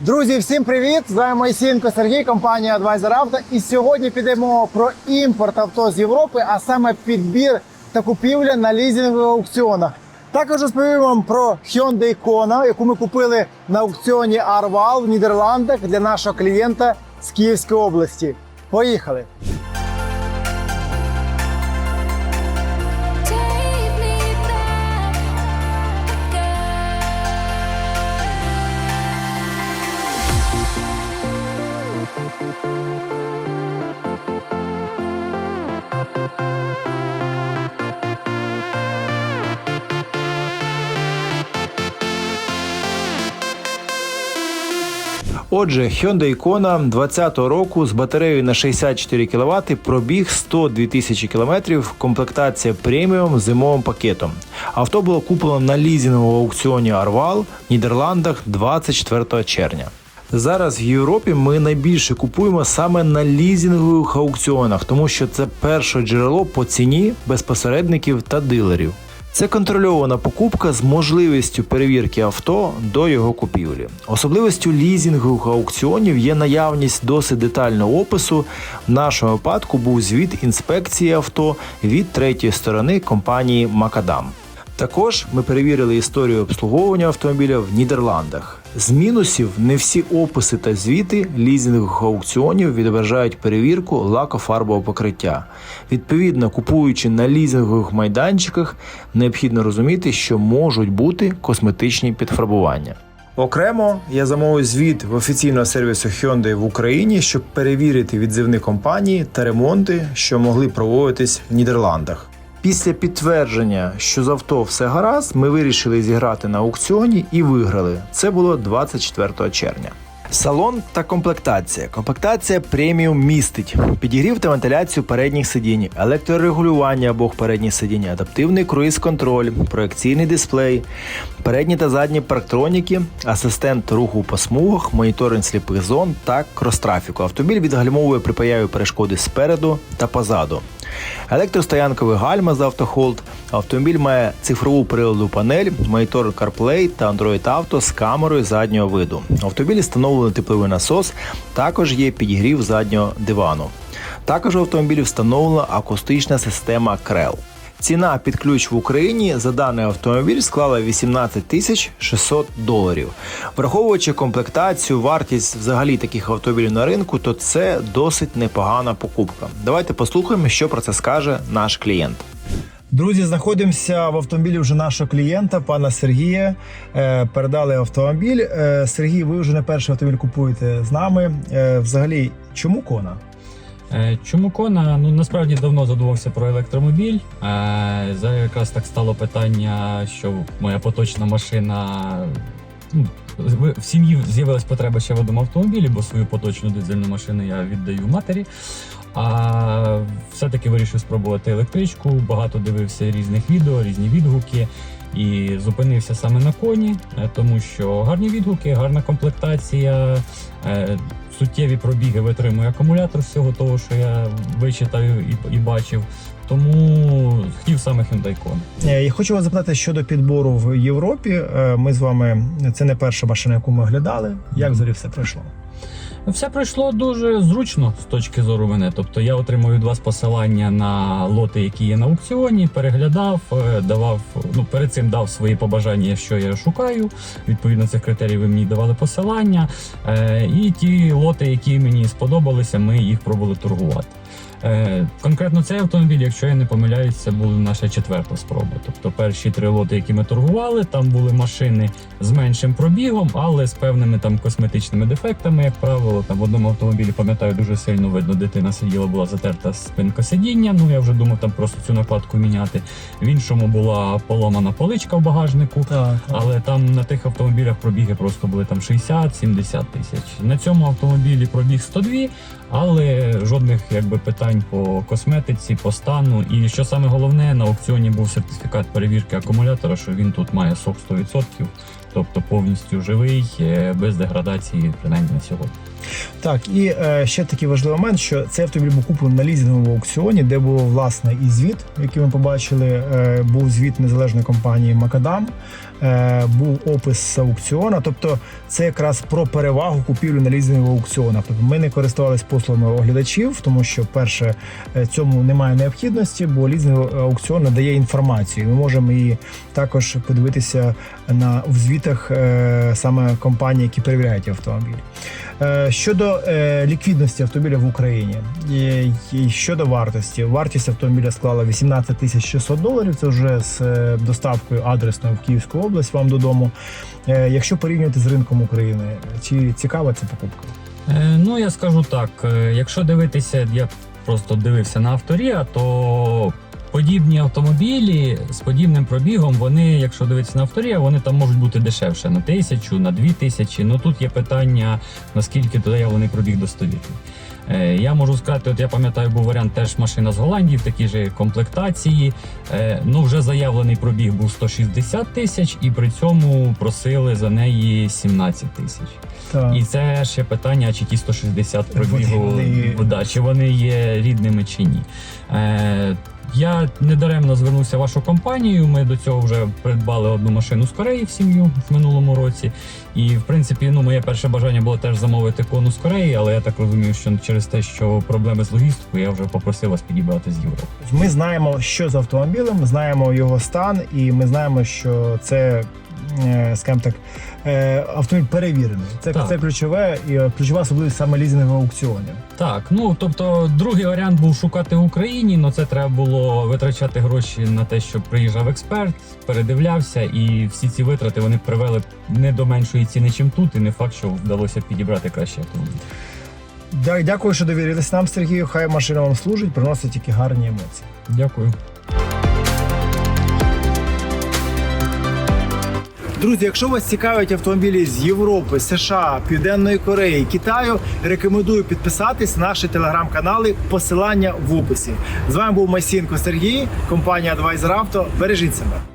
Друзі, всім привіт! З вами Майсінко Сергій, компанія Advisor Auto. І сьогодні підемо про імпорт авто з Європи, а саме підбір та купівля на лізінгових аукціонах. Також розповім вам про Hyundai Kona, яку ми купили на аукціоні Arval в Нідерландах для нашого клієнта з Київської області. Поїхали! Отже, Hyundai Kona 20-го року з батареєю на 64 кВт пробіг 102 тисячі км, комплектація преміум з зимовим пакетом. Авто було куплено на лізінговому аукціоні Arval в Нідерландах 24 червня. Зараз в Європі ми найбільше купуємо саме на лізінгових аукціонах, тому що це перше джерело по ціні без посередників та дилерів. Це контрольована покупка з можливістю перевірки авто до його купівлі. Особливістю лізінгу аукціонів є наявність досить детального опису. В нашому випадку був звіт інспекції авто від третьої сторони компанії Макадам. Також ми перевірили історію обслуговування автомобіля в Нідерландах. З мінусів не всі описи та звіти лізингових аукціонів відображають перевірку лакофарбового покриття. Відповідно, купуючи на лізингових майданчиках, необхідно розуміти, що можуть бути косметичні підфарбування. Окремо я замовив звіт в офіційного сервісу Hyundai в Україні, щоб перевірити відзивні компанії та ремонти, що могли проводитись в Нідерландах. Після підтвердження, що з авто все гаразд, ми вирішили зіграти на аукціоні і виграли. Це було 24 червня. Салон та комплектація. Комплектація преміум містить підігрів та вентиляцію передніх сидінь, електрорегулювання обох передніх сидінь, адаптивний круїз-контроль, проекційний дисплей, передні та задні парктроніки, асистент руху по смугах, моніторинг сліпих зон та крос-трафіку. Автомобіль відгальмовує при появі перешкоди спереду та позаду. Електростоянковий гальма з автохолд. Автомобіль має цифрову приладу панель, монітор CarPlay та Android Auto з камерою заднього виду. В автомобілі встановлений тепловий насос, також є підігрів заднього дивану. Також в автомобілі встановлена акустична система Крел. Ціна під ключ в Україні за даний автомобіль склала 18 тисяч 600 доларів. Враховуючи комплектацію, вартість взагалі таких автомобілів на ринку, то це досить непогана покупка. Давайте послухаємо, що про це скаже наш клієнт. Друзі, знаходимося в автомобілі вже нашого клієнта, пана Сергія. Е, Передали автомобіль. Е, Сергій, ви вже не перший автомобіль купуєте з нами. Е, Взагалі, чому кона? Е, Чому Кона? Ну насправді давно задумався про електромобіль. За Зараз якраз так стало питання, що моя поточна машина. ну, В сім'ї з'явилась потреба ще в одному автомобілі, бо свою поточну дизельну машину я віддаю матері. А все-таки вирішив спробувати електричку. Багато дивився різних відео, різні відгуки. І зупинився саме на коні, е, тому що гарні відгуки, гарна комплектація, е, суттєві пробіги витримує акумулятор з всього того, що я вичитаю і, бачив. Тому хотів саме Hyundai Kona. Е, Я хочу вас запитати щодо підбору в Європі. Ми з вами це не перша машина, яку ми оглядали. Як взагалі все пройшло? Все пройшло дуже зручно з точки зору мене. Тобто я отримав від вас посилання на лоти, які є на аукціоні, переглядав, е, давав ну перед цим дав свої побажання, що я шукаю. Відповідно цих критерій ви мені давали посилання. Е, І ті лоти, які мені сподобалися, ми їх пробували торгувати. Е, Конкретно цей автомобіль, якщо я не помиляюсь, це була наша четверта спроба. Тобто перші три лоти, які ми торгували, там були машини з меншим пробігом, але з певними там косметичними дефектами, як правило. Там в одному автомобілі пам'ятаю дуже сильно видно, дитина сиділа, була затерта спинка сидіння. Ну я вже думав там просто цю накладку міняти. В іншому була поломана поличка в багажнику. Так, Але там на тих автомобілях пробіги просто були там 60-70 тисяч. На цьому автомобілі пробіг 102, але жодних якби питань по косметиці, по стану. І що саме головне, на аукціоні був сертифікат перевірки акумулятора, що він тут має сок 100%, тобто повністю живий, е, без деградації, принаймні на сьогодні. Так, і е, ще такий важливий момент, що цей автомобіль був куплений на лізинговому аукціоні, де був власне і звіт, який ми побачили, е, був звіт незалежної компанії Макадам. Е, був опис аукціона. Тобто, це якраз про перевагу купівлі на лізингових аукціонах. Тобто ми не користувалися послугами оглядачів, тому що перше е, цьому немає необхідності, бо лізинговий аукціон надає інформацію. Ми можемо її також подивитися на в звітах е, саме компанії, які перевіряють автомобіль. Е, Щодо е, ліквідності автомобіля в Україні і, щодо вартості, вартість автомобіля склала 18 тисяч 600 доларів. Це вже з е, доставкою адресною в Київську область вам додому. Якщо порівнювати з ринком України, чи цікава ця покупка? Ну, я скажу так: якщо дивитися, я просто дивився на авторія, то подібні автомобілі з подібним пробігом, вони, якщо дивитися на авторія, вони там можуть бути дешевше на тисячу, на дві тисячі. Ну тут є питання, наскільки доявлений пробіг достовірний. Е, Я можу сказати, от я пам'ятаю, був варіант теж машина з Голландії в такій же комплектації. Е, Ну, вже заявлений пробіг був 160 тисяч, і при цьому просили за неї 17 тисяч. Так. І це ще питання, чи ті 160 пробігу, Вони- да, чи вони є рідними чи ні. Я недаремно звернувся в вашу компанію. Ми до цього вже придбали одну машину з Кореї в сім'ю в минулому році. І в принципі, ну моє перше бажання було теж замовити кону з Кореї, але я так розумію, що через те, що проблеми з логістикою, я вже попросив вас підібрати з Європи. Ми знаємо, що з автомобілем, знаємо його стан, і ми знаємо, що це, скажімо так, е, автомобіль перевірений. Це, Так. це ключове і е, ключова особливість саме лізингових аукціонів. Так, ну тобто, другий варіант був шукати в Україні, але це треба було витрачати гроші на те, щоб приїжджав експерт, передивлявся, і всі ці витрати вони привели не до меншої ціни, чим тут, і не факт, що вдалося підібрати краще автомобіль. Дякую, що довірились нам, Сергію. Хай машина вам служить, приносить тільки гарні емоції. Дякую. Друзі, якщо вас цікавлять автомобілі з Європи, США, Південної Кореї, Китаю, рекомендую підписатись на наші телеграм-канали. Посилання в описі. З вами був Масінко Сергій, компанія Advisor Auto. Бережіть себе.